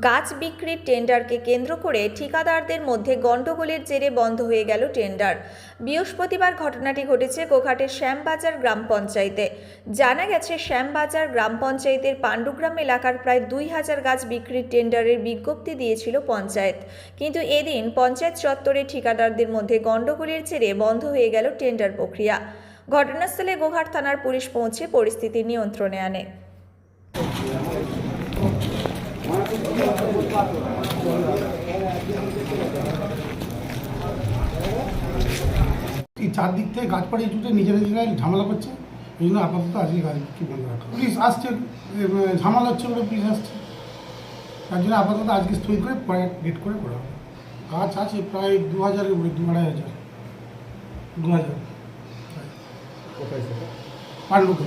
গাছ বিক্রির টেন্ডারকে কেন্দ্র করে ঠিকাদারদের মধ্যে গণ্ডগোলের জেরে বন্ধ হয়ে গেল টেন্ডার। বৃহস্পতিবার ঘটনাটি ঘটেছে গোঘাটের শ্যামবাজার গ্রাম পঞ্চায়েতে। জানা গেছে, শ্যামবাজার গ্রাম পঞ্চায়েতের পাণ্ডুগ্রাম এলাকার প্রায় দুই হাজার গাছ বিক্রির টেন্ডারের বিজ্ঞপ্তি দিয়েছিল পঞ্চায়েত। কিন্তু এদিন পঞ্চায়েত চত্বরে ঠিকাদারদের মধ্যে গণ্ডগোলের জেরে বন্ধ হয়ে গেল টেন্ডার প্রক্রিয়া। ঘটনাস্থলে গোঘাট থানার পুলিশ পৌঁছে পরিস্থিতি নিয়ন্ত্রণে আনে এই চারদিক থেকে গাছ পাড়িয়ে জুটে নিজেরা নিজেরাই ঝামেলা করছে। এই জন্য আপাতত আজকে বিক্রি বন্ধ রাখা। পুলিশ আসছে ঝামেলা হচ্ছে বলে পুলিশ আসছে। তার জন্য আপাতত আজকে স্থগিত করে পরে ডেট করে করা হবে। গাছ আছে প্রায় দু হাজারের উপরে দু আড়াই হাজার। দু হাজার। পাণ্ডুকে